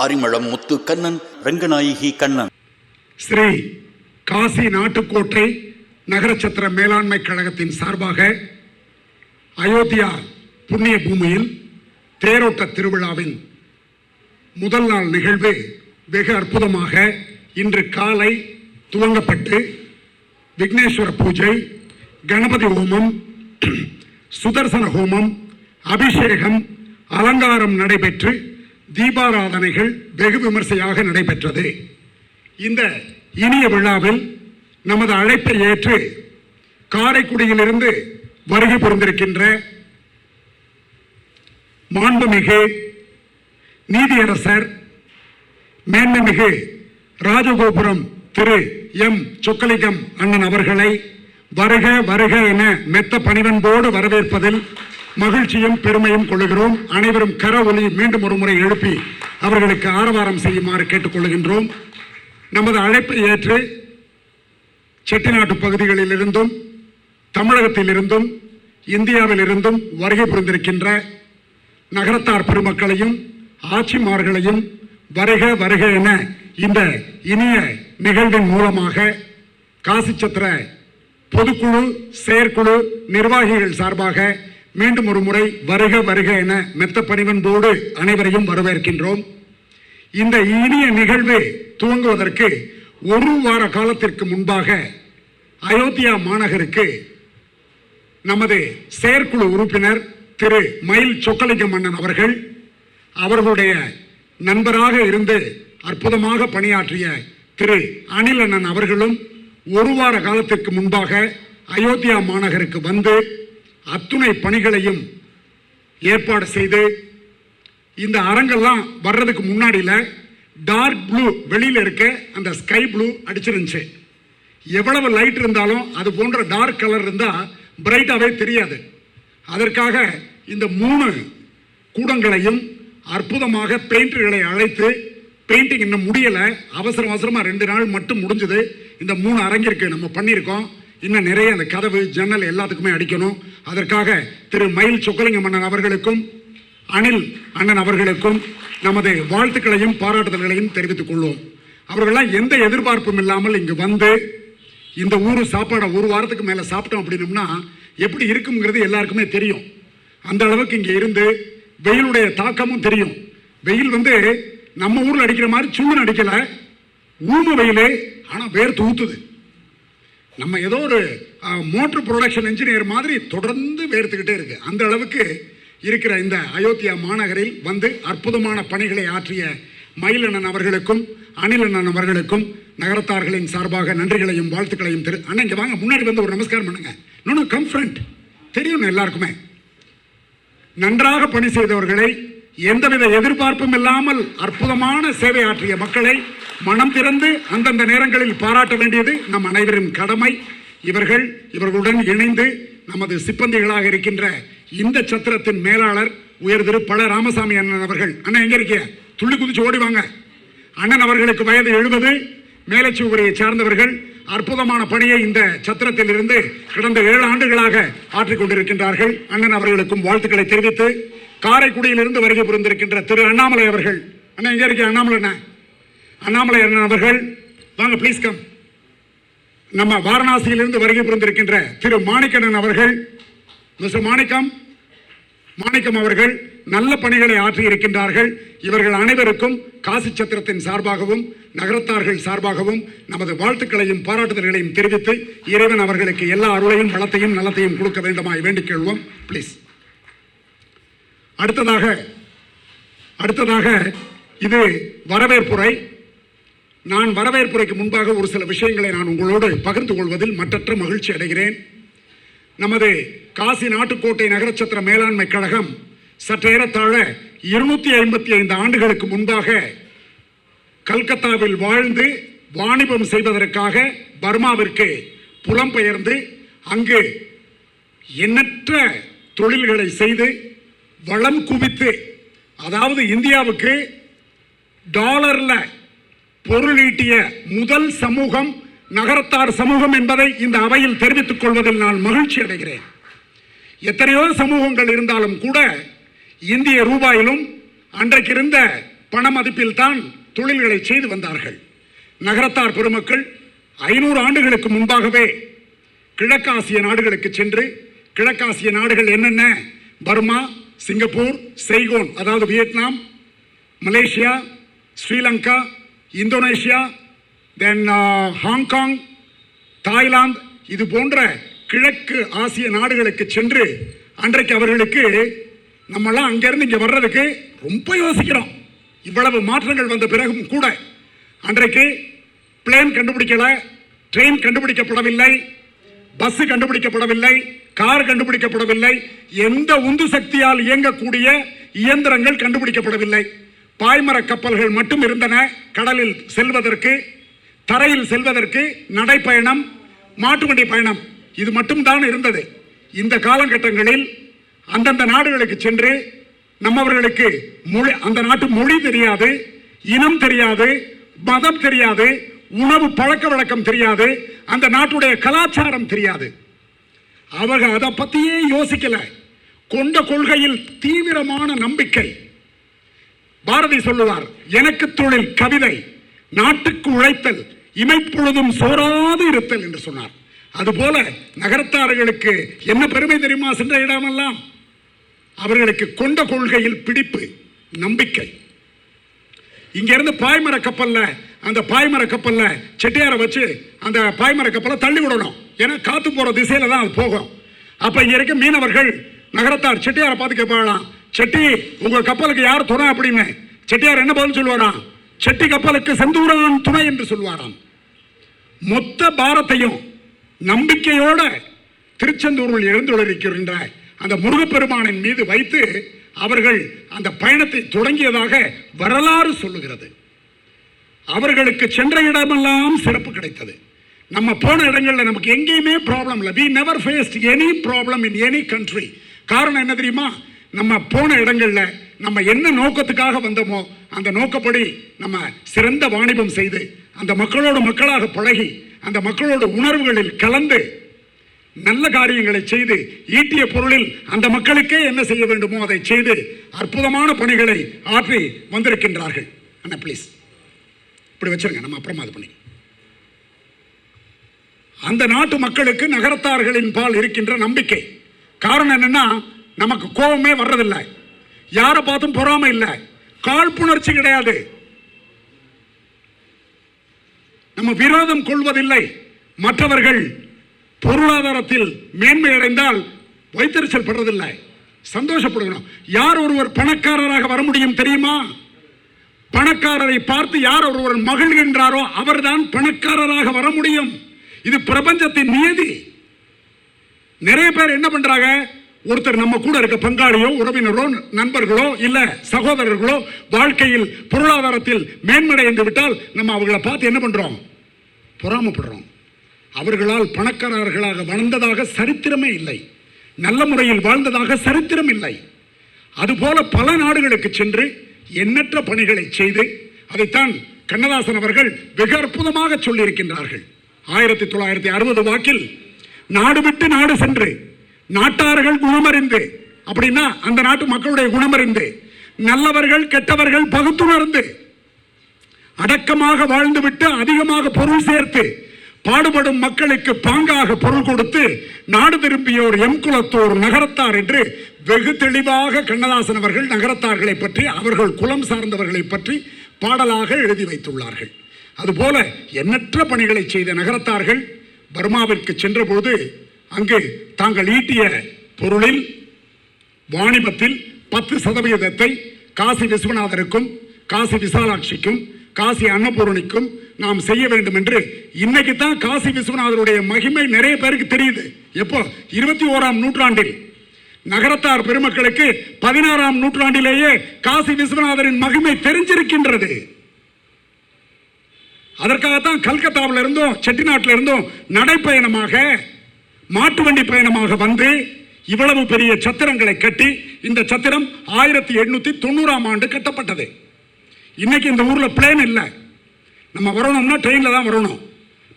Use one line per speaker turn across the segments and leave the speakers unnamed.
Arimalam Muthu Kannan Ranganayaki Kannan.
Sri Kashi Nattukottai நகரச்சத்திர மேலாண்மை கழகத்தின் சார்பாக அயோத்தியா புண்ணிய பூமியில் தேரோட்ட திருவிழாவின் முதல் நாள் நிகழ்வு வெகு அற்புதமாக இன்று காலை துவங்கப்பட்டு விக்னேஸ்வர பூஜை கணபதி ஹோமம் சுதர்சன ஹோமம் அபிஷேகம் அலங்காரம் நடைபெற்று தீபாராதனைகள் வெகு விமர்சையாக நடைபெற்றது. இந்த இனிய விழாவில் நமது அழைப்பை ஏற்று காரைக்குடியிலிருந்து வருகை புரிந்திருக்கின்ற மாண்புமிகு நீதியரசர் மேன்மைமிகு ராஜகோபுரம் திரு எம். சொக்கலிங்கம் அண்ணன் அவர்களை வருக வருக என மெத்த பணிவன்போடு வரவேற்பதில் மகிழ்ச்சியும் பெருமையும் கொள்ளுகிறோம். அனைவரும் கர ஒலி மீண்டும் ஒரு முறை எழுப்பி அவர்களுக்கு ஆரவாரம் செய்யுமாறு கேட்டுக்கொள்கின்றோம். நமது அழைப்பை ஏற்று செட்டிநாட்டு பகுதிகளிலிருந்தும் தமிழகத்திலிருந்தும் இந்தியாவிலிருந்தும் வருகை புரிந்திருக்கின்ற நகரத்தார் பெருமக்களையும் ஆட்சிமார்களையும் வருக வருக என இந்த இனிய நிகழ்வின் மூலமாக காசி சத்திர பொதுக்குழு செயற்குழு நிர்வாகிகள் சார்பாக மீண்டும் ஒரு முறை வருக வருக என மெத்த பணிவன்போடு அனைவரையும் வரவேற்கின்றோம். இந்த இனிய நிகழ்வு துவங்குவதற்கு ஒரு வார காலத்திற்கு முன்பாக அயோத்தியா மாநகருக்கு நமது செயற்குழு உறுப்பினர் திரு மயில் சொக்கலிங்க மன்னன் அவர்கள் அவர்களுடைய நண்பராக இருந்து அற்புதமாக பணியாற்றிய திரு அனில் அண்ணன் அவர்களும் ஒரு வார காலத்திற்கு முன்பாக அயோத்தியா மாநகருக்கு வந்து அத்துணை பணிகளையும் ஏற்பாடு செய்து இந்த அரங்கெல்லாம் வர்றதுக்கு முன்னாடியில் டார்க் ப்ளூ வெளியில் இருக்க அந்த ஸ்கை ப்ளூ அடிச்சிருந்துச்சு. எவ்வளவு லைட் இருந்தாலும் அது போன்ற டார்க் கலர் இருந்தால் பிரைட்டாகவே தெரியாது. அதற்காக இந்த மூணு கூடங்களையும் அற்புதமாக பெயிண்டர்களை அழைத்து பெயிண்டிங் இன்னும் முடியலை. அவசர அவசரமாக ரெண்டு நாள் மட்டும் முடிஞ்சது. இந்த மூணு அரங்கிற்கு நம்ம பண்ணியிருக்கோம். இன்னும் நிறைய அந்த கதவு ஜன்னல் எல்லாத்துக்குமே அடிக்கணும். அதற்காக திரு மயில் சொக்கலிங்கம் அண்ணன் அவர்களுக்கும் அனில் அண்ணன் அவர்களுக்கும் நமது வாழ்த்துக்களையும் பாராட்டுதல்களையும் தெரிவித்துக் கொள்வோம். அவர்களெல்லாம் எந்த எதிர்பார்ப்பும் இல்லாமல் இங்கு வந்து இந்த ஊர் சாப்பாடை ஒரு வாரத்துக்கு மேலே சாப்பிட்டோம் அப்படின்னம்னா எப்படி இருக்குங்கிறது எல்லாருக்குமே தெரியும். அந்த அளவுக்கு இங்கே இருந்து வெயிலுடைய தாக்கமும் தெரியும். வெயில் வந்து நம்ம ஊரில் அடிக்கிற மாதிரி சுள்ளன் அடிக்கலை. ஊம வெயில் ஆனால் வேர்த்து தூத்துது. நம்ம ஏதோ ஒரு மோட்டர் ப்ரொடக்ஷன் இன்ஜினியர் மாதிரி தொடர்ந்து வேர்த்துக்கிட்டே இருக்கு. அந்த அளவுக்கு இருக்கிற இந்த அயோத்தியா மாநகரில் வந்து அற்புதமான பணிகளை ஆற்றிய மயிலண்ணன் அவர்களுக்கும் அணிலண்ணன் அவர்களுக்கும் நகரத்தார்களின் சார்பாக நன்றிகளையும் வாழ்த்துக்களையும் திரு அண்ணன் இங்கே வாங்க முன்னாடி வந்து ஒரு நமஸ்காரம் பண்ணுங்க. இன்னொன்று கம் தெரியும் எல்லாருக்குமே. நன்றாக பணி செய்தவர்களை எந்தவித எதிர்பார்ப்பும் இல்லாமல் அற்புதமான சேவை ஆற்றிய மக்களை மனம் திறந்து அந்தந்த நேரங்களில் பாராட்ட வேண்டியது நம் அனைவரின் கடமை. இவர்கள் இவர்களுடன் இணைந்து நமது சிப்பந்திகளாக இருக்கின்ற இந்த சத்திரத்தின் மேலாளர் உயர் திரு பல ராமசாமி அண்ணன் அவர்கள். அண்ணன் எங்க இருக்கிய துள்ளி குதிச்சு ஓடிவாங்க அண்ணன் அவர்களுக்கு வயது எழுபது. மேலச்சுவரையை சார்ந்தவர்கள் அற்புதமான பணியை இந்த சத்திரத்தில் இருந்து கடந்த ஏழு ஆண்டுகளாக ஆற்றிக் கொண்டிருக்கின்றார்கள். அண்ணன் அவர்களுக்கும் வாழ்த்துக்களை தெரிவித்து காரைக்குடியிலிருந்து வருகை புரிந்திருக்கின்ற திரு அண்ணாமலை அவர்கள். அண்ணன் எங்க இருக்கீங்க? அண்ணாமலை அண்ணன் அண்ணாமலை அண்ணன் அவர்கள் வாங்க ப்ளீஸ் கம் நம்ம வாரணாசியிலிருந்து வருகை புரிந்திருக்கின்ற திரு மாணிக்கண்ணன் அவர்கள் மிஸ்டர் மாணிக்கம் மாணிக்கம் அவர்கள் நல்ல பணிகளை ஆற்றி இருக்கின்றார்கள். இவர்கள் அனைவருக்கும் காசி சத்திரத்தின் சார்பாகவும் நகரத்தார்கள் சார்பாகவும் நமது வாழ்த்துக்களையும் பாராட்டுதல்களையும் தெரிவித்து இறைவன் அவர்களுக்கு எல்லா அருளையும் வளத்தையும் நலத்தையும் கொடுக்க வேண்டுமாய் வேண்டிக் கொள்வோம். ப்ளீஸ் அடுத்ததாக அடுத்ததாக இது வரவேற்புரை. நான் வரவேற்புரைக்கு முன்பாக ஒரு சில விஷயங்களை நான் உங்களோடு பகிர்ந்து கொள்வதில் மற்றற்ற மகிழ்ச்சி அடைகிறேன். நமது காசி நாட்டுக்கோட்டை நகரச்சத்திர மேலாண்மை கழகம் சற்றேறத்தாழ இருநூத்தி ஐம்பத்தி ஐந்து ஆண்டுகளுக்கு முன்பாக கல்கத்தாவில் வாழ்ந்து வாணிபம் செய்வதற்காக பர்மாவிற்கு புலம்பெயர்ந்து அங்கு எண்ணற்ற தொழில்களை செய்து வளம் குவித்து அதாவது இந்தியாவுக்கு டாலரில் பொருளீட்டிய முதல் சமூகம் நகரத்தார் சமூகம் என்பதை இந்த அவையில் தெரிவித்துக் கொள்வதில் நான் மகிழ்ச்சி அடைகிறேன். எத்தனையோ சமூகங்கள் இருந்தாலும் கூட இந்திய ரூபாயிலும் அன்றைக்கு இருந்த பண மதிப்பில் தான் தொழில்களை செய்து வந்தார்கள். நகரத்தார் பெருமக்கள் ஐநூறு ஆண்டுகளுக்கு முன்பாகவே கிழக்காசிய நாடுகளுக்கு சென்று கிழக்காசிய நாடுகள் என்னென்ன? பர்மா சிங்கப்பூர் செய்கோன் அதாவது வியட்நாம் மலேசியா ஸ்ரீலங்கா இந்தோனேஷியா தென் ஹாங்காங் தாய்லாந்து இது போன்ற கிழக்கு ஆசிய நாடுகளுக்கு சென்று அன்றைக்கு அவர்களுக்கு நம்மளாம் அங்கேருந்து இங்கே வர்றதுக்கு ரொம்ப யோசிக்கிறோம். இவ்வளவு மாற்றங்கள் வந்த பிறகும் கூட அன்றைக்கு பிளேன் கண்டுபிடிக்கலை ட்ரெயின் கண்டுபிடிக்கப்படவில்லை பஸ் கண்டுபிடிக்கப்படவில்லை கார் கண்டுபிடிக்கப்படவில்லை எந்த உந்து சக்தியால் இயங்கக்கூடிய இயந்திரங்கள் கண்டுபிடிக்கப்படவில்லை. பாய்மர கப்பல்கள் மட்டும் இருந்தன கடலில் செல்வதற்கு தரையில் செல்வதற்கு நடைப்பயணம் மாட்டுவண்டி பயணம் இது மட்டும்தான் இருந்தது. இந்த காலகட்டங்களில் அந்தந்த நாடுகளுக்கு சென்று நம்மவர்களுக்கு மொழி அந்த நாட்டு மொழி தெரியாது இனம் தெரியாது மதம் தெரியாது உணவு பழக்க வழக்கம் தெரியாது அந்த நாட்டுடைய கலாச்சாரம் தெரியாது. அவங்க அதை பத்தியே யோசிக்கல. கொண்ட கொள்கையில் தீவிரமான நம்பிக்கை. பாரதி சொல்லுவார் எனக்கு தொழில் கவிதை நாட்டுக்கு உழைத்தல் இமைப்பொழுதும் சோராது இருத்தல் என்று சொன்னார். அதுபோல நகரத்தார்களுக்கு என்ன பெருமை தெரியுமா சென்ற இடமெல்லாம் அவர்களுக்கு கொண்ட கொள்கையில் பிடிப்பு நம்பிக்கை. இங்கிருந்து பாய்மர கப்பல்ல அந்த பாய்மர கப்பல்ல செட்டியாரை வச்சு அந்த பாய்மர கப்பலை தள்ளி விடணும். ஏன்னா காத்து போற திசையில தான் அது போகும். அப்ப இங்க இருக்க மீனவர்கள் நகரத்தார் செட்டியாரை பார்த்து கேட்பாங்களாம் செட்டி உங்க கப்பலுக்கு யார் துணை அப்படின்னு? செட்டியார் என்ன பதில் சொல்லுவாராம் செட்டி கப்பலுக்கு செந்தூரன் துணை என்று சொல்வாராம் மொத்த பாரத்தையும் நம்பிக்கையோட திருச்செந்தூரில் எழுந்துள்ளிருக்கின்ற அந்த முருகப்பெருமானின் மீது வைத்து அவர்கள் அந்த பயணத்தை தொடங்கியதாக வரலாறு சொல்லுகிறது. அவர்களுக்கு சென்ற இடமெல்லாம் சிறப்பு கிடைத்தது. நம்ம போன இடங்களில் நமக்கு எங்கேயுமே ப்ராப்ளம் இல்லை. We never faced any problem in any country காரணம் என்ன தெரியுமா? நம்ம போன இடங்களில் நம்ம என்ன நோக்கத்துக்காக வந்தோமோ அந்த நோக்கப்படி நம்ம சிறந்த வாணிபம் செய்து அந்த மக்களோடு மக்களாக பழகி அந்த மக்களோட உணர்வுகளில் கலந்து நல்ல காரியங்களை செய்து ஈட்டிய பொருளில் அந்த மக்களுக்கே என்ன செய்ய வேண்டுமோ அதை செய்து அற்புதமான பணிகளை ஆற்றி வந்திருக்கின்றார்கள். அண்ணா ப்ளீஸ் இப்படி வச்சிருங்க நம்ம அப்புறமா அது பண்ணி அந்த நாட்டு மக்களுக்கு நகரத்தார்களின் பால் இருக்கின்ற நம்பிக்கை. காரணம் என்னென்னா நமக்கு கோபமே வர்றதில்லை. யாரை பார்த்தும் பொறாமை இல்லை. காழ்ப்புணர்ச்சி கிடையாது. நம்ம விரோதம் கொள்வதில்லை. மற்றவர்கள் பொருளாதாரத்தில் மேன்மை அடைந்தால் வைத்தறிச்சல் படுறதில்லை. சந்தோஷப்படுகிறோம். யார் ஒருவர் பணக்காரராக வர முடியும் தெரியுமா? பணக்காரரை பார்த்து யார் ஒருவர் மகிழ்கின்றாரோ அவர்தான் பணக்காரராக வர முடியும். இது பிரபஞ்சத்தின் நியதி. நிறைய பேர் என்ன பண்றாங்க? ஒருத்தர் நம்ம கூட இருக்க பங்காளியோ உறவினரோ நண்பர்களோ இல்ல சகோதரர்களோ வாழ்க்கையில் பொருளாதாரத்தில் மேன்மடைந்து விட்டால் நம்ம அவர்களை பார்த்து என்ன பண்றோம்? பொறாமப்படுறோம். அவர்களால் பணக்காரர்களாக வளர்ந்ததாக சரித்திரமே இல்லை. நல்ல முறையில் வாழ்ந்ததாக சரித்திரம் இல்லை. அதுபோல பல நாடுகளுக்கு சென்று எண்ணற்ற பணிகளை செய்து அதைத்தான் கண்ணதாசன் அவர்கள் வெகு அற்புதமாக சொல்லியிருக்கின்றார்கள். ஆயிரத்தி தொள்ளாயிரத்தி அறுபது வாக்கில் நாடு விட்டு நாடு சென்று நாட்டார்கள் குணமறிந்து அப்படின்னா அந்த நாட்டு மக்களுடைய குணமறிந்து நல்லவர்கள் கெட்டவர்கள் பகுத்துணர்ந்து அடக்கமாக வாழ்ந்துவிட்டு அதிகமாக பொருள் சேர்த்து பாடுபடும் மக்களுக்கு பாங்காக பொருள் கொடுத்து நாடு திரும்பியோர் எம் குலத்தோர் நகரத்தார் என்று வெகு தெளிவாக கண்ணதாசன் அவர்கள் நகரத்தார்களை பற்றி அவர்கள் குலம் சார்ந்தவர்களை பற்றி பாடலாக எழுதி வைத்துள்ளார்கள். அதுபோல எண்ணற்ற பணிகளை செய்த நகரத்தார்கள் பர்மாவிற்கு சென்றபோது அங்கு தாங்கள் ஈட்டிய பொருளில் வாணிபத்தில் பத்து சதவீதத்தை காசி விஸ்வநாதருக்கும் காசி விசாலாட்சிக்கும் காசி அன்னபூரணிக்கும் நாம் செய்ய வேண்டும் என்று இன்னைக்கு தான் காசி விஸ்வநாதருடைய மகிமை நிறைய பேருக்கு தெரியுது. எப்போ? இருபத்தி ஓராம் நூற்றாண்டில். நகரத்தார் பெருமக்களுக்கு பதினாறாம் நூற்றாண்டிலேயே காசி விஸ்வநாதரின் மகிமை தெரிஞ்சிருக்கின்றது. அதற்காகத்தான் கல்கத்தாவில் இருந்தும் செட்டிநாட்டில் இருந்தும் நடைப்பயணமாக மாட்டு வண்டி பயணமாக வந்து இவ்வளவு பெரிய சத்திரங்களை கட்டி இந்த சத்திரம் ஆயிரத்தி எண்ணூத்தி தொண்ணூறாம் ஆண்டு கட்டப்பட்டது. இன்னைக்கு இந்த ஊர்ல பிளேன் இல்லை. நம்ம வரணும்னா ட்ரெயினில் தான் வரணும்.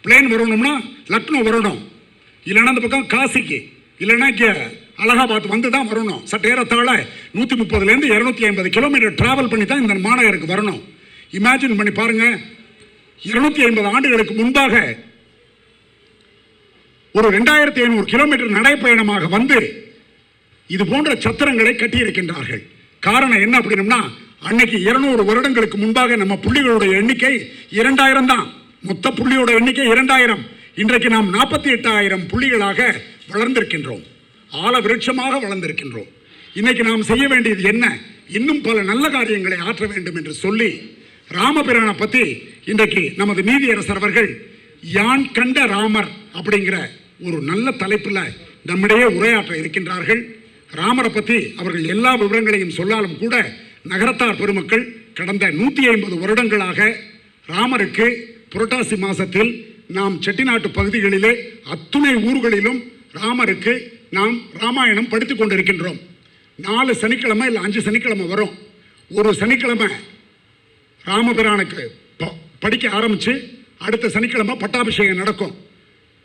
பிளேன் வரணும்னா லக்னோ வரணும். இல்லைன்னா அந்த பக்கம் காசிக்கு இல்லைன்னா இங்கே அலகாபாத் வந்து தான் வரணும். சற்று ஏறத்தாழ நூற்றி முப்பதுலேருந்து இரநூத்தி ஐம்பது கிலோமீட்டர் டிராவல் பண்ணி தான் இந்த மாநகருக்கு வரணும். இமேஜின் பண்ணி பாருங்க. இருநூத்தி ஐம்பது ஆண்டுகளுக்கு முன்பாக ஒரு ரெண்டாயிரத்தி ஐநூறு கிலோமீட்டர் நடைப்பயணமாக வந்து இது போன்ற சத்திரங்களை கட்டியிருக்கின்றார்கள். காரணம் என்ன அப்படின்னம்னா அன்னைக்கு இருநூறு வருடங்களுக்கு முன்பாக நம்ம புள்ளிகளுடைய எண்ணிக்கை இரண்டாயிரம் தான். மொத்த புள்ளியோட எண்ணிக்கை இரண்டாயிரம். இன்றைக்கு நாம் நாற்பத்தி எட்டாயிரம் புள்ளிகளாக வளர்ந்திருக்கின்றோம். ஆல விருட்சமாக வளர்ந்திருக்கின்றோம். இன்னைக்கு நாம் செய்ய வேண்டியது என்ன? இன்னும் பல நல்ல காரியங்களை ஆற்ற வேண்டும் என்று சொல்லி ராமபிரானை பற்றி இன்றைக்கு நமது நீதியரசர் அவர்கள் யான் கண்ட ராமர் அப்படிங்கிற ஒரு நல்ல தலைப்பில் நம்மிடையே உரையாற்ற இருக்கின்றார்கள். ராமரை பற்றி அவர்கள் எல்லா விவரங்களையும் சொல்லாலும் கூட நகரத்தார் பெருமக்கள் கடந்த நூற்றி ஐம்பது வருடங்களாக ராமருக்கு புரட்டாசி மாசத்தில் நாம் செட்டிநாட்டு பகுதிகளிலே அத்துணை ஊர்களிலும் ராமருக்கு நாம் ராமாயணம் படித்து கொண்டிருக்கின்றோம். நாலு சனிக்கிழமை இல்லை அஞ்சு சனிக்கிழமை வரும். ஒரு சனிக்கிழமை ராமபிரானுக்கு ப- படிக்க ஆரம்பித்து அடுத்த சனிக்கிழமை பட்டாபிஷேகம் நடக்கும்.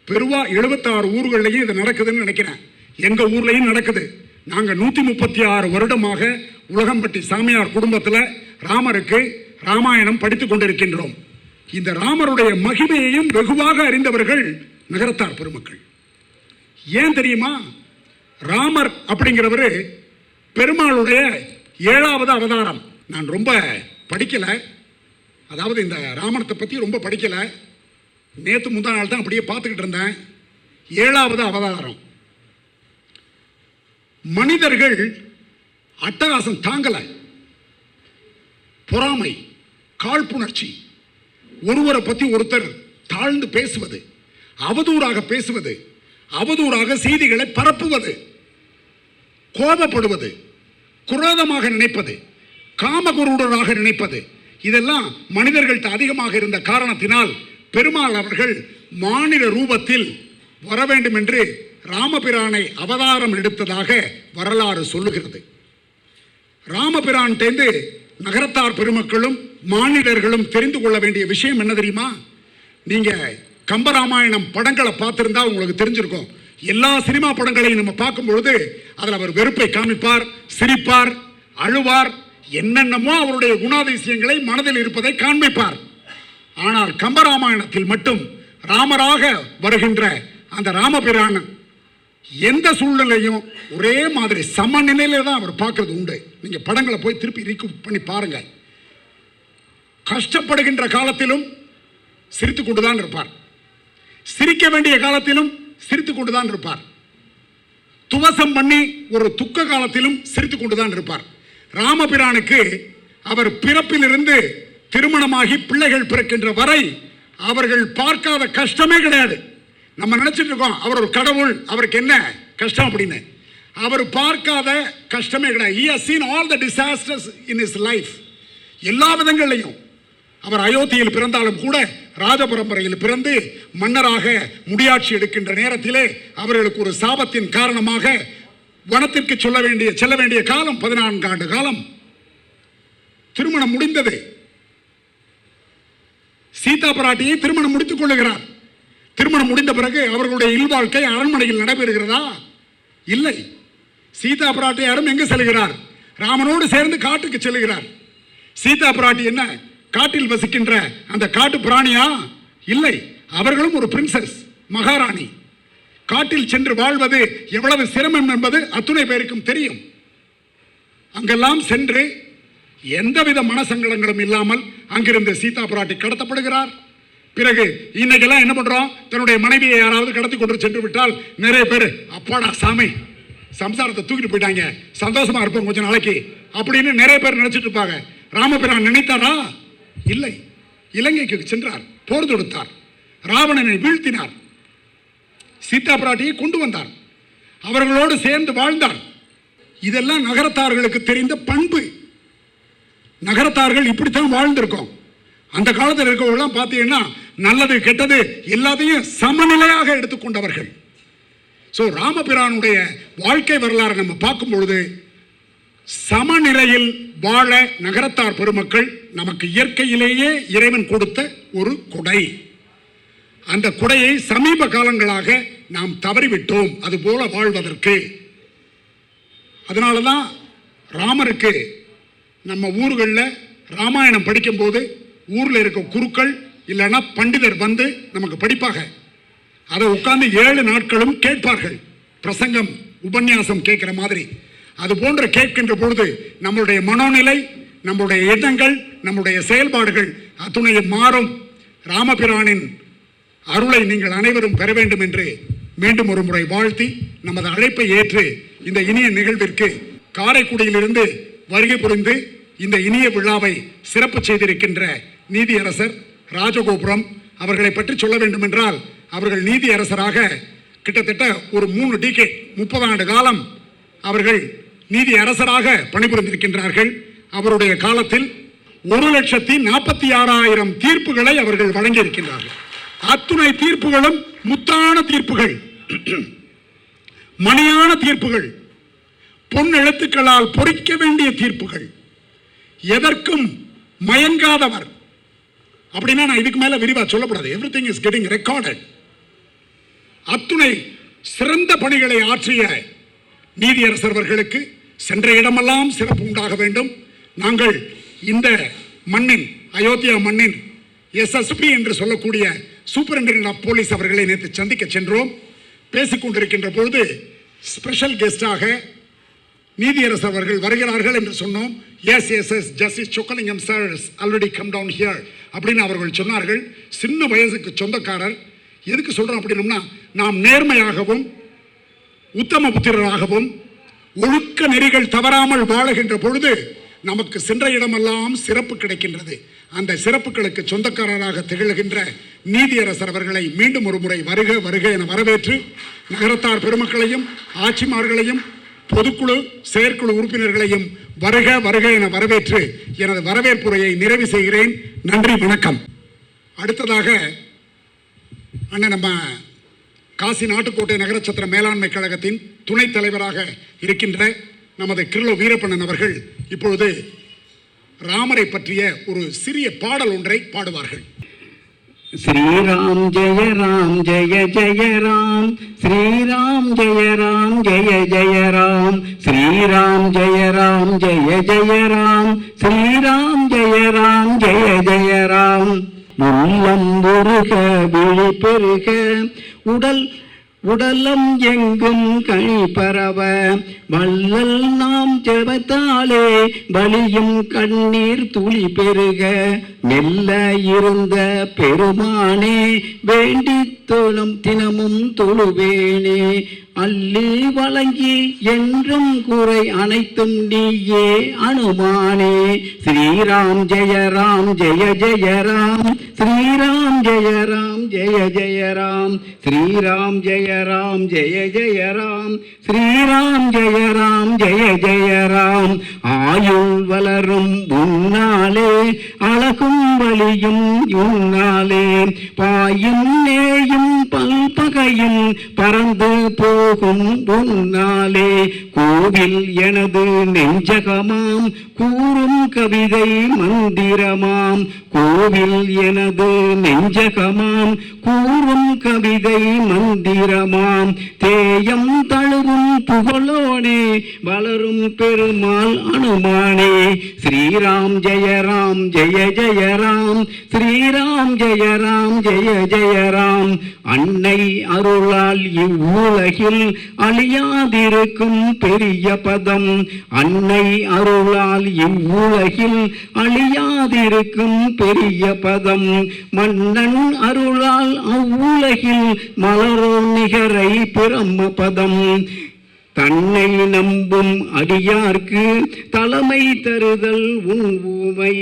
பெருவா எழுபத்தாறு ஊர்கள்லையும் இது நடக்குதுன்னு நினைக்கிறேன். எங்க ஊர்லேயும் நடக்குது. நாங்கள் நூற்றி முப்பத்தி ஆறு வருடமாக உலகம்பட்டி சாமியார் குடும்பத்தில் ராமருக்கு ராமாயணம் படித்து கொண்டிருக்கின்றோம். இந்த ராமருடைய மகிமையையும் வெகுவாக அறிந்தவர்கள் நகரத்தார் பெருமக்கள். ஏன் தெரியுமா? ராமர் அப்படிங்கிறவர் பெருமாளுடைய ஏழாவது அவதாரம். நான் ரொம்ப படிக்கலை. அதாவது இந்த ராமணத்தை பற்றி ரொம்ப படிக்கலை. நேத்து முந்தா நாள் தான் அப்படியே பார்த்துக்கிட்டு இருந்தேன். ஏழாவது அவதாரம். மனிதர்கள் அட்டகாசம் தாங்கலை. பொறாமை காழ்ப்புணர்ச்சி. ஒருவரை பத்தி ஒருத்தர் தாழ்ந்து பேசுவது அவதூறாக பேசுவது அவதூறாக செய்திகளை பரப்புவது கோபப்படுவது குரோதமாக நினைப்பது காமகுருடராக நினைப்பது இதெல்லாம் மனிதர்கள்ட்ட அதிகமாக இருந்த காரணத்தினால் பெருமாள் அவர்கள் மாநில ரூபத்தில் வர வேண்டும் என்று ராமபிரானை அவதாரம் எடுத்ததாக வரலாறு சொல்லுகிறது. ராமபிரான்டேந்து நகரத்தார் பெருமக்களும் மாநிலர்களும் தெரிந்து கொள்ள வேண்டிய விஷயம் என்ன தெரியுமா? நீங்க கம்பராமாயணம் படங்களை பார்த்திருந்தா உங்களுக்கு தெரிஞ்சிருக்கும். எல்லா சினிமா படங்களையும் நம்ம பார்க்கும் பொழுது அதில் அவர் வெறுப்பை காமிப்பார் சிரிப்பார் அழுவார் என்னென்னமோ அவருடைய குணாதிசயங்களை மனதில் இருப்பதை காண்பிப்பார். ஆனால் கம்பராமாயணத்தில் மட்டும் ராமராக வருகின்ற அந்த ராமபிரான் எந்த சூழ்நிலையும் ஒரே மாதிரி சமநிலையில தான் அவர் பார்க்கறது உண்டு. நீங்க படங்களை போய் திருப்பி ரீகூப் பண்ணி பாருங்க கஷ்டப்படுகின்ற காலத்திலும் சிரித்துக் கொண்டுதான் இருப்பார். சிரிக்க வேண்டிய காலத்திலும் சிரித்துக் கொண்டுதான் இருப்பார். துவசம் பண்ணி ஒரு துக்க காலத்திலும் சிரித்துக் கொண்டுதான் இருப்பார். ராமபிரானுக்கு அவர் பிறப்பிலிருந்து திருமணமாகி பிள்ளைகள் பிறக்கின்ற வரை அவர்கள் பார்க்காத கஷ்டமே கிடையாது. நம்ம நினைச்சிட்டு இருக்கோம் அவர் ஒரு கடவுள் அவருக்கு என்ன கஷ்டம் அப்படின்னு. அவர் பார்க்காத கஷ்டமே கிடையாது. He has seen all the disasters in his எல்லா விதங்கள்லையும் அவர் அயோத்தியில் பிறந்தாலும் கூட ராஜபரம்பரையில் பிறந்து மன்னராக முடியாட்சி எடுக்கின்ற நேரத்திலே அவர்களுக்கு ஒரு சாபத்தின் காரணமாக வனத்திற்கு சொல்ல வேண்டிய செல்ல வேண்டிய காலம் பதினான்கு ஆண்டு காலம். திருமணம் முடிந்தது. சீதா பிராட்டியை திருமணம் முடித்துக் கொள்ளுகிறார். திருமணம் முடிந்த பிறகு அவர்களுடைய இல்வாழ்க்கை அரண்மனையில் நடைபெறுகிறதா? இல்லை. சீதா பிராட்டியாரும் எங்கு செல்கிறார்? ராமனோடு சேர்ந்து காட்டுக்கு செல்கிறார். சீதா பிராட்டி என்ன? காட்டில் வசிக்கின்ற அந்த காட்டு பிராணியா? இல்லை. அவர்களும் ஒரு பிரின்சஸ் மகாராணி. காட்டில் சென்று வாழ்வது எவ்வளவு சிரமம் என்பது அத்துணை பேருக்கும் தெரியும். அங்கெல்லாம் சென்று எந்தவித மனசங்கடங்களும் இல்லாமல் அங்கிருந்து சீதா பிராட்டி கடத்தப்படுகிறார். பிறகு இன்னைக்கெல்லாம் என்ன பண்றோம்? தன்னுடைய மனைவியை யாராவது கடத்தி கொண்டு சென்று விட்டால் நிறைய பேர் அப்பாடா சாமி சம்சாரத்தை தூக்கிட்டு போயிட்டாங்க சந்தோஷமா இருப்போம் கொஞ்சம் நாளைக்கு அப்படின்னு நிறைய பேர் நினைச்சிட்டு இருப்பாங்க. ராமபிரான் நினைத்தாரா? இல்லை. இலங்கைக்கு சென்றார் போர் தொடுத்தார் ராவணனை வீழ்த்தினார். சீதா பிராட்டியை கொண்டு வந்தார். அவர்களோடு சேர்ந்து வாழ்ந்தார். இதெல்லாம் நகரத்தார்களுக்கு தெரிந்த பண்பு. நகரத்தார்கள் இப்படித்தான் வாழ்ந்திருக்கோம். அந்த காலத்தில் இருக்கவங்களாம் பார்த்தீங்கன்னா நல்லது கெட்டது எல்லாத்தையும் சமநிலையாக எடுத்துக்கொண்டவர்கள் ஸோ ராமபிரானுடைய வாழ்க்கை வரலாறு நம்ம பார்க்கும் பொழுது சமநிலையில் வாழ நகரத்தார் பெருமக்கள் நமக்கு இயற்கையிலேயே இறைவன் கொடுத்த ஒரு கொடை. அந்த கொடையை சமீப காலங்களாக நாம் தவறிவிட்டோம் அதுபோல வாழ்வதற்கு. அதனால தான் ராமருக்கு நம்ம ஊர்களில் ராமாயணம் படிக்கும்போது ஊரில் இருக்க குருக்கள் இல்லைன்னா பண்டிதர் வந்து நமக்கு படிப்பாக அதை உட்கார்ந்து ஏழு நாட்களும் கேட்பார்கள். பிரசங்கம் உபன்யாசம் கேட்குற மாதிரி. அது போன்ற கேட்கின்ற பொழுது நம்மளுடைய மனோநிலை நம்முடைய எண்ணங்கள் நம்முடைய செயல்பாடுகள் அத்துணையை மாறும். ராமபிரானின் அருளை நீங்கள் அனைவரும் பெற வேண்டும் என்று மீண்டும் ஒரு முறை வாழ்த்தி நமது அழைப்பை ஏற்று இந்த இனிய நிகழ்விற்கு காரைக்குடியிலிருந்து வருகை புரிந்து இந்த இனிய விழாவை சிறப்பு செய்திருக்கின்ற நீதியரசர் ராஜகோபுரம் அவர்களை பற்றி சொல்ல வேண்டும் என்றால் அவர்கள் நீதியரசராக கிட்டத்தட்ட ஒரு மூணு டிகே முப்பது ஆண்டு காலம் அவர்கள் நீதி அரசராக பணிபுரிந்திருக்கின்றார்கள். அவருடைய காலத்தில் ஒரு லட்சத்தி நாற்பத்தி ஆறாயிரம் தீர்ப்புகளை அவர்கள் வழங்கியிருக்கின்றார்கள். அத்துணை தீர்ப்புகளும் முத்தான தீர்ப்புகள். மணியான தீர்ப்புகள். பொன் எழுத்துக்களால் பொறிக்க வேண்டிய தீர்ப்புகள். எதற்கும் மயங்காதவர். அப்படின்னா நான் இதுக்கு மேலே விரிவாக சொல்லக்கூடாது. Everything is getting recorded அத்துணை சிறந்த பணிகளை ஆற்றிய நீதியரசர் அவர்களுக்கு சென்ற இடமெல்லாம் சிறப்பு உண்டாக வேண்டும். நாங்கள் இந்த மண்ணின் அயோத்தியா மண்ணின் எஸ்எஸ்பி என்று சொல்லக்கூடிய சூப்பரிண்டென்டென்ட் ஆஃப் போலீஸ் அவர்களை நேற்று சந்திக்க சென்றோம். பேசிக்கொண்டிருக்கின்ற பொழுது ஸ்பெஷல் கெஸ்டாக நீதியரசர் அவர்கள் வருகிறார்கள் என்று சொன்னோம். Yes yes yes justice Chockalingam sir already come down here அப்படின்னு அவர்கள் சொன்னார்கள். சின்ன வயசுக்கு சொந்தக்காரர். எதுக்கு சொல்கிறோம் அப்படின்னம்னா நாம் நேர்மையாகவும் உத்தம புத்திரராகவும் ஒழுக்க நெறிகள் தவறாமல் வாழுகின்ற பொழுது நமக்கு சென்ற இடமெல்லாம் சிறப்பு கிடைக்கின்றது. அந்த சிறப்புகளுக்கு சொந்தக்காரராக திகழ்கின்ற நீதியரசர் அவர்களை மீண்டும் ஒரு முறை வருக வருக என வரவேற்று நகரத்தார் பெருமக்களையும் ஆட்சிமார்களையும் பொதுக்குழு செயற்குழு உறுப்பினர்களையும் வருக வருக என வரவேற்று எனது வரவேற்புரையை நிறைவு செய்கிறேன். நன்றி வணக்கம். அடுத்ததாக அண்ணன் நம்ம காசி நாட்டுக்கோட்டை நகரச்சத்திர மேலாண்மை கழகத்தின் துணைத் தலைவராக இருக்கின்ற நமது கிருள வீரப்பண்ணன் அவர்கள் இப்பொழுது ராமரை பற்றிய ஒரு சிறிய பாடல் ஒன்றை பாடுவார்கள்.
श्रीराम जय राम जय जय राम श्रीराम जय राम जय जय राम श्रीराम जय राम जय जय राम श्रीराम जय राम जय जय राम உள்ளம் உருக விழி பெருக உடல் உடலம் எங்கும் கழி பரவ வள்ளல் நாம் ஜெபத்தாலே வலியும் கண்ணீர் துளி பெருக. மெல்ல இருந்த பெருமானே வேண்டித் தோளும் தினமும் தொழுவேனே. அள்ளி வழங்கி என்றும் குறை அனைத்தும் நீயே அனுமானே. ஸ்ரீராம் ஜெய ராம் ஜெய ஜெய ராம். ஸ்ரீராம் ஜெய ராம் ஜெய ஜெய ராம். ஸ்ரீராம் ஜெய ராம் ஜெய ஜெய ராம். ஸ்ரீராம் ஜெய ராம் ஜெய ஜெய ராம். ஆயுள் வளரும் உன்னாலே அழகும் வழியும் உன்னாலே. பாயும் நேயும் பல்பகையும் பறந்து போ போகும் உன்னாலே கோவில் எனது நெஞ்சகமாம். கூறும் கவிதை மந்திரமாம். கோவில் எனது நெஞ்சகமாம். கூறும் கவிதை மந்திரமாம். தேயம் தழுவும் புகழோனே வளரும் பெருமாள் அனுமானே. ஸ்ரீராம் ஜெயராம் ஜெய ஜெயராம் ஸ்ரீராம் ஜெயராம் ஜெய ஜெயராம் அன்னை அருளால் இவ்வுலகில் அழியாதிருக்கும் பெரிய பதம் அன்னை அருளால் இவ்வுலகில் அழியாதிருக்கும் பெரிய பதம். மன்னன் அருளால் அவ்வுலகில் மலரும் நிகரை பிரம்ம பதம். தன்னை நம்பும் அடியார்க்கு தலைமை தருதல் உன் ஊமை.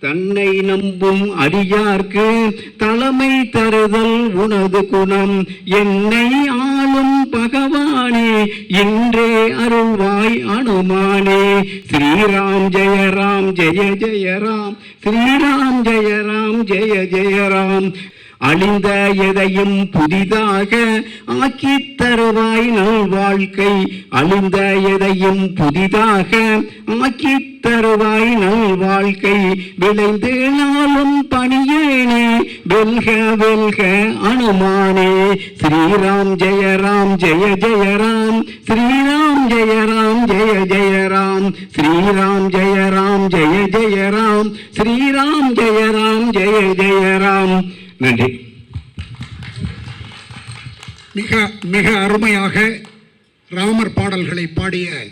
தன்னை நம்பும் அடியார்க்கு தலைமை தருதல் உனது குணம். என்னை ஆளும் பகவானே இன்றே அருள்வாய் அனுமானே. ஸ்ரீராம் ஜெய ராம் ஜெய ஜெய ராம். ஸ்ரீராம் ஜெய ராம் ஜெய ஜெய ராம். அழிந்த எதையும் புதிதாக ஆக்கி தருவாய் நல் வாழ்க்கை அழிந்த எதையும் புதிதாக ஆக்கி தருவாய் நல் வாழ்க்கை விளைந்து நாளும் பணியேனே வெல்க வெல்க அனுமானே. ஸ்ரீராம் ஜெய ராம் ஜெய ஜெய ராம். ஸ்ரீராம் ஜெய ராம் ஜெய ஜெய ராம். ஸ்ரீராம் ஜெய ராம் ஜெய ஜெய ராம். ஸ்ரீராம் ஜெய ராம் ஜெய ஜெய ராம். நன்றி.
மிக மிக அருமையாக ராமர் பாடல்களை பாடிய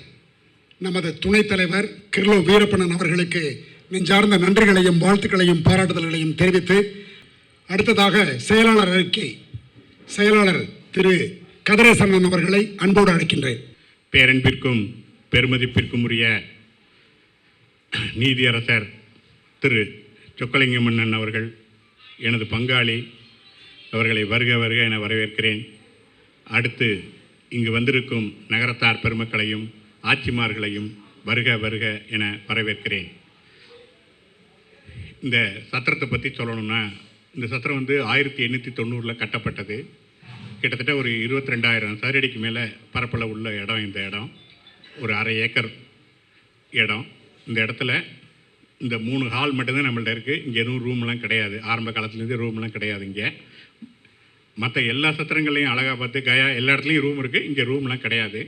நமது துணைத் தலைவர் கிர்லோ வீரப்பணன் அவர்களுக்கு நெஞ்சார்ந்த நன்றிகளையும் வாழ்த்துக்களையும் பாராட்டுதல்களையும் தெரிவித்து அடுத்ததாக செயலாளர் அறிக்கை செயலாளர் திரு கதிரேசன் அவர்களை அன்போடு அழைக்கின்றேன்.
பேரன்பிற்கும் பெருமதிப்பிற்கும் உரிய நீதியரசர் திரு சொக்கலிங்கம் மன்னன் அவர்கள் எனது பங்காளி அவர்களை வருக வருக என வரவேற்கிறேன். அடுத்து இங்கு வந்திருக்கும் நகரத்தார் பெருமக்களையும் ஆட்சிமார்களையும் வருக வருக என வரவேற்கிறேன். இந்த சத்திரத்தை பற்றி சொல்லணும்னா இந்த சத்திரம் வந்து ஆயிரத்தி எண்ணூற்றி தொண்ணூறில் கட்டப்பட்டது. கிட்டத்தட்ட ஒரு இருபத்தி ரெண்டாயிரம் சதுரடிக்கு மேலே பரப்பளவு உள்ள இடம் இந்த இடம். ஒரு அரை ஏக்கர் இடம். இந்த இடத்துல இந்த மூணு ஹால் மட்டும்தான் நம்மள்ட்ட இருக்குது இங்கே எதுவும் ரூம்லாம் கிடையாது. ஆரம்ப காலத்துலேருந்து ரூம்லாம் கிடையாது இங்கே. மற்ற எல்லா சத்திரங்களையும் அழகாக பார்த்து கயா எல்லா இடத்துலையும் ரூம் இருக்குது இங்கே ரூம்லாம் கிடையாது.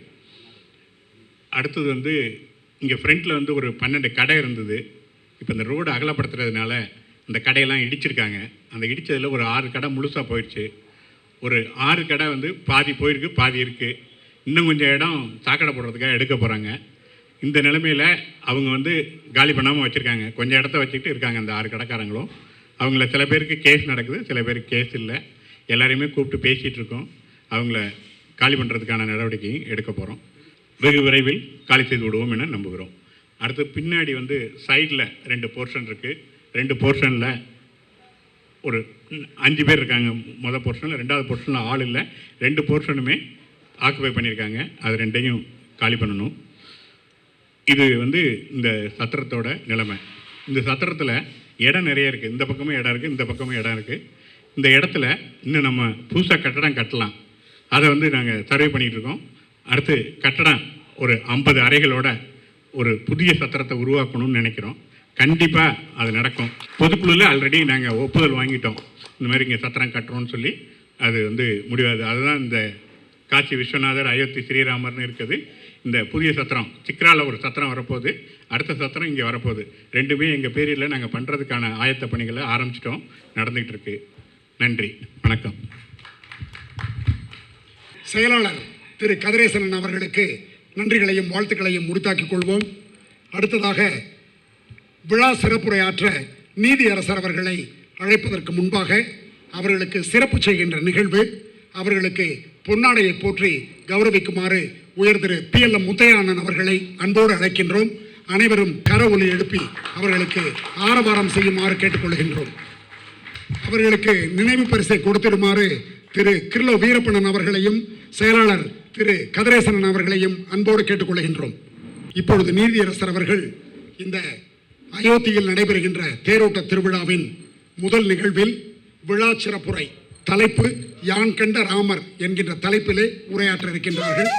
அடுத்தது வந்து இங்கே ஃப்ரண்ட்டில் வந்து ஒரு பன்னெண்டு கடை இருந்தது. இப்போ இந்த ரோடு அகலப்படுத்துறதுனால இந்த கடையெல்லாம் இடிச்சிருக்காங்க. அந்த இடித்ததில் ஒரு ஆறு கடை முழுசாக போயிடுச்சு. ஒரு ஆறு கடை வந்து பாதி போயிருக்கு பாதி இருக்குது இன்னும் கொஞ்சம் இடம் சாக்கடை போடுறதுக்காக எடுக்க போகிறாங்க இந்த நிலைமையில் அவங்க வந்து காலி பண்ணாமல் வச்சுருக்காங்க. கொஞ்சம் இடத்த வச்சுக்கிட்டு இருக்காங்க அந்த ஆறு கடைக்காரங்களும். அவங்கள சில பேருக்கு கேஸ் நடக்குது சில பேருக்கு கேஸ் இல்லை. எல்லாரையுமே கூப்பிட்டு பேசிகிட்டு இருக்கோம். அவங்கள காலி பண்ணுறதுக்கான நடவடிக்கையும் எடுக்க போகிறோம் வெகு விரைவில் காலி செய்து விடுவோம் என நம்புகிறோம். அடுத்து பின்னாடி வந்து சைடில் ரெண்டு போர்ஷன் இருக்குது ரெண்டு போர்ஷனில் ஒரு அஞ்சு பேர் இருக்காங்க. மொதல் போர்ஷனில் ரெண்டாவது போர்ஷனில் ஆள் இல்லை. ரெண்டு போர்ஷனுமே ஆக்குபை பண்ணியிருக்காங்க அது ரெண்டையும் காலி பண்ணணும். இது வந்து இந்த சத்திரத்தோட நிலைமை. இந்த சத்திரத்தில் இடம் நிறைய இருக்குது இந்த பக்கமும் இடம் இருக்குது இந்த பக்கமும் இடம் இருக்குது இந்த இடத்துல இன்னும் நம்ம புதுசாக கட்டடம் கட்டலாம். அதை வந்து நாங்கள் சர்வே பண்ணிகிட்டு இருக்கோம். அடுத்து கட்டடம் ஒரு ஐம்பது அறைகளோட ஒரு புதிய சத்திரத்தை உருவாக்கணும்னு நினைக்கிறோம். கண்டிப்பாக அது நடக்கும். பொதுக்குழுவில் ஆல்ரெடி நாங்கள் ஒப்புதல் வாங்கிட்டோம். இந்த மாதிரி இங்கே சத்திரம் கட்டுறோம்னு சொல்லி அது வந்து முடியாது அதுதான் இந்த காசி விஸ்வநாதர் அயோத்தி ஸ்ரீராமர்னு இருக்குது. இந்த புதிய சத்திரம் சிக்ரால ஒரு சத்திரம் வரப்போகுது. அடுத்த சத்திரம் இங்கே வரப்போகுது. ரெண்டுமே எங்கள் பேரில் நாங்கள் பண்ணுறதுக்கான ஆயத்த பணிகளை ஆரம்பிச்சிட்டோம். நடந்துகிட்டு இருக்கு. நன்றி. வணக்கம்.
செயலாளர் திரு கதிரேசனன் அவர்களுக்கு நன்றிகளையும் வாழ்த்துக்களையும் முடித்தாக்கிக் கொள்வோம். அடுத்ததாக விழா சிறப்புரையாற்ற நீதியரசர் அவர்களை அழைப்பதற்கு முன்பாக அவர்களுக்கு சிறப்பு செய்கின்ற நிகழ்வு அவர்களுக்கு பொன்னாடையை போற்றி கௌரவிக்குமாறு உயர் Thiru P L M Muthaiyanan அவர்களை அன்போடு அழைக்கின்றோம். அனைவரும் கர ஒலி எழுப்பி அவர்களுக்கு ஆரவாரம் செய்யுமாறு கேட்டுக்கொள்கின்றோம். அவர்களுக்கு நினைவு பரிசை கொடுத்திடுமாறு திரு கிர்லோ வீரப்பணன் அவர்களையும் செயலாளர் திரு கதிரேசனன் அவர்களையும் அன்போடு கேட்டுக்கொள்கின்றோம். இப்பொழுது நீதியரசர் அவர்கள் இந்த அயோத்தியில் நடைபெறுகின்ற தேரோட்ட திருவிழாவின் முதல் நிகழ்வில் விழா சிறப்புரை தலைப்பு யான் கண்ட ராமர் என்கின்ற தலைப்பிலே உரையாற்ற இருக்கின்றார்கள்